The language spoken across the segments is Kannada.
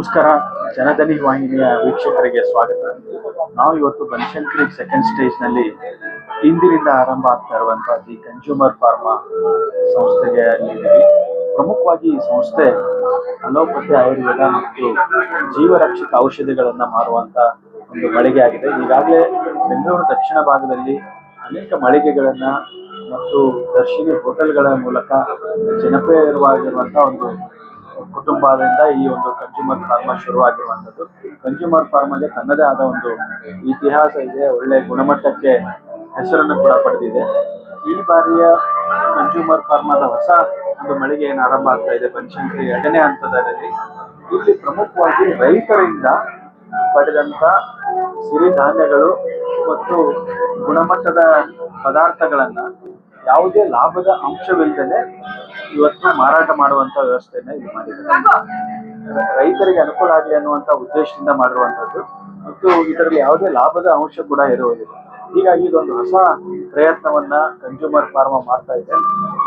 ನಮಸ್ಕಾರ. ಜನಧನಿ ವಾಹಿನಿಯ ವೀಕ್ಷಕರಿಗೆ ಸ್ವಾಗತ. ನಾವು ಇವತ್ತು ಬನಶಂಕರಿ ಸೆಕೆಂಡ್ ಸ್ಟೇಜ್ನಲ್ಲಿ ಇಂದಿನಿಂದ ಆರಂಭ ಆಗ್ತಾ ಇರುವಂತಹ ದಿ ಕನ್ಸ್ಯೂಮರ್ ಫಾರ್ಮಾ ಸಂಸ್ಥೆಗೆ ಪ್ರಮುಖವಾಗಿ ಈ ಸಂಸ್ಥೆ ಅಲೋಪತಿ ಆಯುರ್ವೇದ ಮತ್ತು ಜೀವರಕ್ಷಕ ಔಷಧಿಗಳನ್ನ ಮಾರುವಂತ ಒಂದು ಮಳಿಗೆ ಆಗಿದೆ. ಈಗಾಗಲೇ ಬೆಂಗಳೂರು ದಕ್ಷಿಣ ಭಾಗದಲ್ಲಿ ಅನೇಕ ಮಳಿಗೆಗಳನ್ನ ಮತ್ತು ದರ್ಶಿನಿ ಹೋಟೆಲ್ಗಳ ಮೂಲಕ ಜನಪ್ರಿಯವಾಗಿರುವಂತಹ ಒಂದು ಕುಟುಂಬದಿಂದ ಈ ಒಂದು ಕನ್ಸ್ಯೂಮರ್ ಫಾರ್ಮಾ ಶುರುವಾಗಿರುವಂಥದ್ದು. ಕನ್ಸ್ಯೂಮರ್ ಅಲ್ಲಿ ತನ್ನದೇ ಆದ ಒಂದು ಇತಿಹಾಸ ಇದೆ, ಒಳ್ಳೆ ಗುಣಮಟ್ಟಕ್ಕೆ ಹೆಸರನ್ನು ಕೂಡ ಪಡೆದಿದೆ. ಈ ಬಾರಿಯ ಕನ್ಸ್ಯೂಮರ್ ಫಾರ್ಮದ ಹೊಸ ಒಂದು ಮಳಿಗೆ ಏನು ಆರಂಭ ಆಗ್ತಾ ಇದೆ ಬನಶಂಕರಿ ಎರಡನೇ ಹಂತದಲ್ಲಿ ಇಲ್ಲಿ ಪ್ರಮುಖವಾಗಿ ರೈತರಿಂದ ಪಡೆದಂತ ಸಿರಿಧಾನ್ಯಗಳು ಮತ್ತು ಗುಣಮಟ್ಟದ ಪದಾರ್ಥಗಳನ್ನ ಯಾವುದೇ ಲಾಭದ ಅಂಶವಿಲ್ಲದೆ ಇವತ್ತು ಮಾರಾಟ ಮಾಡುವಂತ ವ್ಯವಸ್ಥೆಯನ್ನ ಇಲ್ಲಿ ಮಾಡಿದ್ದಾರೆ. ರೈತರಿಗೆ ಅನುಕೂಲ ಆಗಲಿ ಅನ್ನುವಂತ ಉದ್ದೇಶದಿಂದ ಮಾಡಿರುವಂತದ್ದು ಮತ್ತು ಇದರಲ್ಲಿ ಯಾವುದೇ ಲಾಭದ ಅಂಶ ಕೂಡ ಇರುವುದಿಲ್ಲ ಹೀಗಾಗಿ ಇದೊಂದು ಹೊಸ ಪ್ರಯತ್ನವನ್ನ ಕನ್ಸ್ಯೂಮರ್ ಫಾರ್ಮ ಮಾಡ್ತಾ ಇದೆ.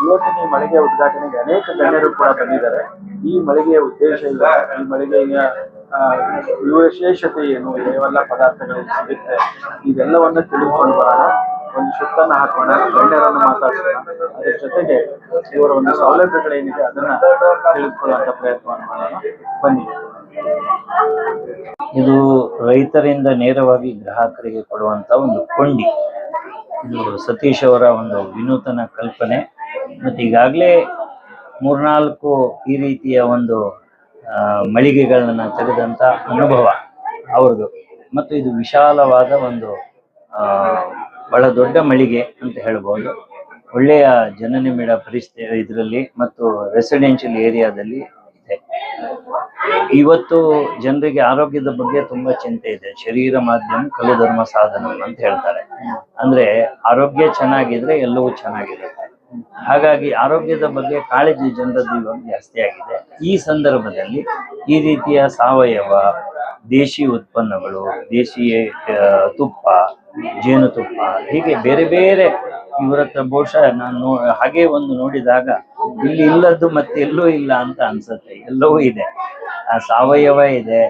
ಇವತ್ತಿನ ಈ ಮಳಿಗೆ ಉದ್ಘಾಟನೆಗೆ ಅನೇಕ ಗಣ್ಯರು ಕೂಡ ಬಂದಿದ್ದಾರೆ. ಈ ಮಳಿಗೆಯ ಉದ್ದೇಶ ಇಲ್ಲ. ಈ ಮಳಿಗೆಯ ವಿಶೇಷತೆ ಏನು? ಇವೆಲ್ಲ ಪದಾರ್ಥಗಳು ಸಿಗುತ್ತೆ. ಇದೆಲ್ಲವನ್ನ ತಿಳಿದುಕೊಂಡು ಬರೋಣ. ಒಂದು ಸುತ್ತನ್ನ ಹಾಕೋಣ ಗಣ್ಯರನ್ನು ಮಾತಾಡ್ಸೋಣ. ಅದ್ರ ಜೊತೆಗೆ ಇವರ ಒಂದು ಸೌಲಭ್ಯಗಳೇನಿದೆ ಅದನ್ನ ತಿಳಿದುಕೊಳ್ಳುವಂತ ಪ್ರಯತ್ನವನ್ನು ಮಾಡೋಣ. ಬನ್ನಿ. ಇದು ರೈತರಿಂದ ನೇರವಾಗಿ ಗ್ರಾಹಕರಿಗೆ ಕೊಡುವಂತ ಒಂದು ಕೊಂಡಿ ಇದು ಸತೀಶ್ ಅವರ ಒಂದು ವಿನೂತನ ಕಲ್ಪನೆ. ಮತ್ತು ಈಗಾಗಲೇ ಮೂರ್ನಾಲ್ಕು ಈ ರೀತಿಯ ಒಂದು ಮಳಿಗೆಗಳನ್ನು ತೆಗೆದಂತ ಅನುಭವ ಅವ್ರದ್ದು. ಮತ್ತು ಇದು ವಿಶಾಲವಾದ ಒಂದು ಬಹಳ ದೊಡ್ಡ ಮಳಿಗೆ ಅಂತ ಹೇಳ್ಬೋದು. ಒಳ್ಳೆಯ ಜನನಿಬಿಡ ಪರಿಸ್ಥಿತಿ ಇದರಲ್ಲಿ ಮತ್ತು ರೆಸಿಡೆನ್ಷಿಯಲ್ ಏರಿಯಾದಲ್ಲಿ ಇದೆ. ಇವತ್ತು ಜನರಿಗೆ ಆರೋಗ್ಯದ ಬಗ್ಗೆ ತುಂಬಾ ಚಿಂತೆ ಇದೆ. ಶರೀರ ಮಾಧ್ಯಮ, ಕಲು ಧರ್ಮ ಸಾಧನ ಅಂತ ಹೇಳ್ತಾರೆ. ಅಂದ್ರೆ ಆರೋಗ್ಯ ಚೆನ್ನಾಗಿದ್ರೆ ಎಲ್ಲವೂ ಚೆನ್ನಾಗಿರುತ್ತೆ. ಹಾಗಾಗಿ ಆರೋಗ್ಯದ ಬಗ್ಗೆ ಕಾಳಜಿ ಜನರದ್ದು ಇವಾಗ ಜಾಸ್ತಿ ಆಗಿದೆ. ಈ ಸಂದರ್ಭದಲ್ಲಿ ಈ ರೀತಿಯ ಸಾವಯವ ದೇಶಿ ಉತ್ಪನ್ನಗಳು, ದೇಶೀಯ ತುಪ್ಪ ಜೇನುತುಪ್ಪ ಹೀಗೆ ಬೇರೆ ಬೇರೆ ಇವರ ಹತ್ರ ಬಹುಶಃ ನಾನು ಹಾಗೆ ಒಂದು ನೋಡಿದಾಗ ಇಲ್ಲಿ ಇಲ್ಲದ್ದು ಮತ್ತೆ ಎಲ್ಲೂ ಇಲ್ಲ ಅಂತ ಅನ್ಸುತ್ತೆ. ಎಲ್ಲವೂ ಇದೆ. ಆ ಸಾವಯವ ಇದೆ,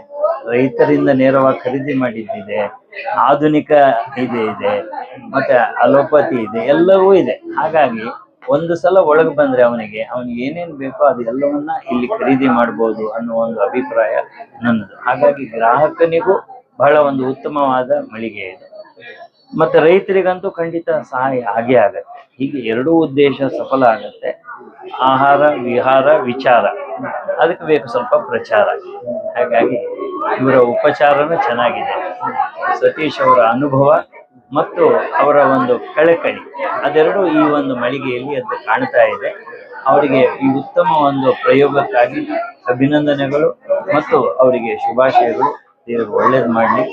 ರೈತರಿಂದ ನೇರವಾಗಿ ಖರೀದಿ ಮಾಡಿದ್ದಿದೆ, ಆಧುನಿಕ ಇದೆ ಇದೆ, ಮತ್ತೆ ಅಲೋಪತಿ ಇದೆ, ಎಲ್ಲವೂ ಇದೆ. ಹಾಗಾಗಿ ಒಂದು ಸಲ ಒಳಗೆ ಬಂದ್ರೆ ಅವನಿಗೆ ಅವನಿಗೆ ಏನೇನ್ ಬೇಕೋ ಅದೆಲ್ಲವನ್ನ ಇಲ್ಲಿ ಖರೀದಿ ಮಾಡ್ಬೋದು ಅನ್ನೋ ಒಂದು ಅಭಿಪ್ರಾಯ ನನ್ನದು. ಹಾಗಾಗಿ ಗ್ರಾಹಕನಿಗೂ ಬಹಳ ಒಂದು ಉತ್ತಮವಾದ ಮಳಿಗೆ ಇದೆ. ಮತ್ತೆ ರೈತರಿಗಂತೂ ಖಂಡಿತ ಸಹಾಯ ಆಗೇ ಆಗತ್ತೆ. ಹೀಗೆ ಎರಡೂ ಉದ್ದೇಶ ಸಫಲ ಆಗತ್ತೆ. ಆಹಾರ, ವಿಹಾರ, ವಿಚಾರ. ಅದಕ್ಕೆ ಬೇಕು ಸ್ವಲ್ಪ ಪ್ರಚಾರ. ಹಾಗಾಗಿ ಇವರ ಉಪಚಾರನೂ ಚೆನ್ನಾಗಿದೆ. ಸತೀಶ್ ಅವರ ಅನುಭವ ಮತ್ತು ಅವರ ಒಂದು ಕಳಕಳಿ, ಅದೆರಡು ಈ ಒಂದು ಮಳಿಗೆಯಲ್ಲಿ ಅದು ಕಾಣ್ತಾ ಇದೆ. ಅವರಿಗೆ ಈ ಉತ್ತಮ ಒಂದು ಪ್ರಯೋಗಕ್ಕಾಗಿ ಅಭಿನಂದನೆಗಳು ಮತ್ತು ಅವರಿಗೆ ಶುಭಾಶಯಗಳು. ದೇವರು ಒಳ್ಳೇದು ಮಾಡಲಿ.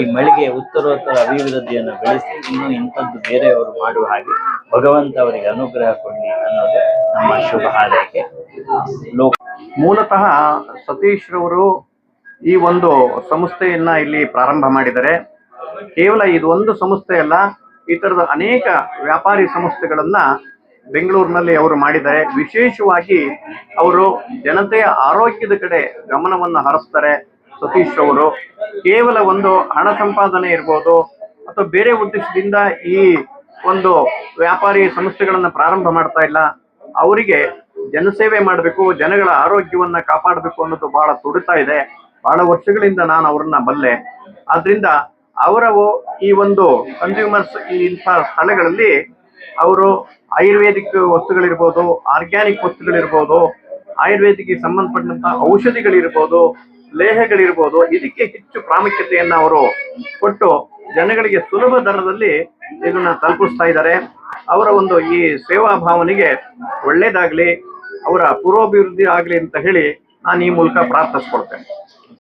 ಈ ಮಳಿಗೆ ಉತ್ತರೋತ್ತರ ಅಭಿವೃದ್ಧಿಯನ್ನು ಬೆಳೆಸಿ ಇನ್ನೂ ಇಂಥದ್ದು ಬೇರೆಯವರು ಮಾಡುವ ಹಾಗೆ ಭಗವಂತ ಅವರಿಗೆ ಅನುಗ್ರಹ ಕೊಡಲಿ ಅನ್ನೋದು ನಮ್ಮ ಶುಭ ಹಾರೈಕೆ. ಲೋಕ ಮೂಲತಃ ಸತೀಶ್ ರವರು ಈ ಒಂದು ಸಂಸ್ಥೆಯನ್ನ ಇಲ್ಲಿ ಪ್ರಾರಂಭ ಮಾಡಿದರೆ ಕೇವಲ ಇದು ಒಂದು ಸಂಸ್ಥೆ ಈ ತರದ ಅನೇಕ ವ್ಯಾಪಾರಿ ಸಂಸ್ಥೆಗಳನ್ನ ಬೆಂಗಳೂರಿನಲ್ಲಿ ಅವರು ಮಾಡಿದ್ದಾರೆ. ವಿಶೇಷವಾಗಿ ಅವರು ಜನತೆಯ ಆರೋಗ್ಯದ ಕಡೆ ಗಮನವನ್ನು ಹರಿಸ್ತಾರೆ. ಸತೀಶ್ ಅವರು ಕೇವಲ ಒಂದು ಹಣ ಸಂಪಾದನೆ ಇರ್ಬೋದು ಅಥವಾ ಬೇರೆ ಉದ್ದೇಶದಿಂದ ಈ ಒಂದು ವ್ಯಾಪಾರಿ ಸಂಸ್ಥೆಗಳನ್ನ ಪ್ರಾರಂಭ ಮಾಡ್ತಾ ಇಲ್ಲ. ಅವರಿಗೆ ಜನಸೇವೆ ಮಾಡಬೇಕು, ಜನಗಳ ಆರೋಗ್ಯವನ್ನ ಕಾಪಾಡಬೇಕು ಅನ್ನೋದು ಬಹಳ ತುಡಿತಾ ಇದೆ. ಬಹಳ ವರ್ಷಗಳಿಂದ ನಾನು ಅವರನ್ನ ಬಲ್ಲೆ. ಆದ್ರಿಂದ ಅವರ ಈ ಒಂದು ಕನ್ಸ್ಯೂಮರ್ಸ್ ಇಂಥ ಸ್ಥಳಗಳಲ್ಲಿ ಅವರು ಆಯುರ್ವೇದಿಕ್ ವಸ್ತುಗಳಿರ್ಬೋದು ಆರ್ಗ್ಯಾನಿಕ್ ವಸ್ತುಗಳಿರ್ಬೋದು, ಆಯುರ್ವೇದಿಕ್ ಸಂಬಂಧಪಟ್ಟಂತಹ ಔಷಧಿಗಳಿರ್ಬೋದು ಲೇಹಗಳಿರ್ಬೋದು, ಇದಕ್ಕೆ ಹೆಚ್ಚು ಪ್ರಾಮುಖ್ಯತೆಯನ್ನ ಅವರು ಕೊಟ್ಟು ಜನಗಳಿಗೆ ಸುಲಭ ದರದಲ್ಲಿ ಇದನ್ನ ತಲುಪಿಸ್ತಾ ಇದ್ದಾರೆ. ಅವರ ಒಂದು ಈ ಸೇವಾ ಭಾವನೆಗೆ ಒಳ್ಳೇದಾಗ್ಲಿ, ಅವರ ಪೂರ್ವಾಭಿವೃದ್ಧಿ ಆಗ್ಲಿ ಅಂತ ಹೇಳಿ ನಾನು ಈ ಮೂಲಕ ಪ್ರಾರ್ಥಿಸ್ಕೊಳ್ತೇನೆ.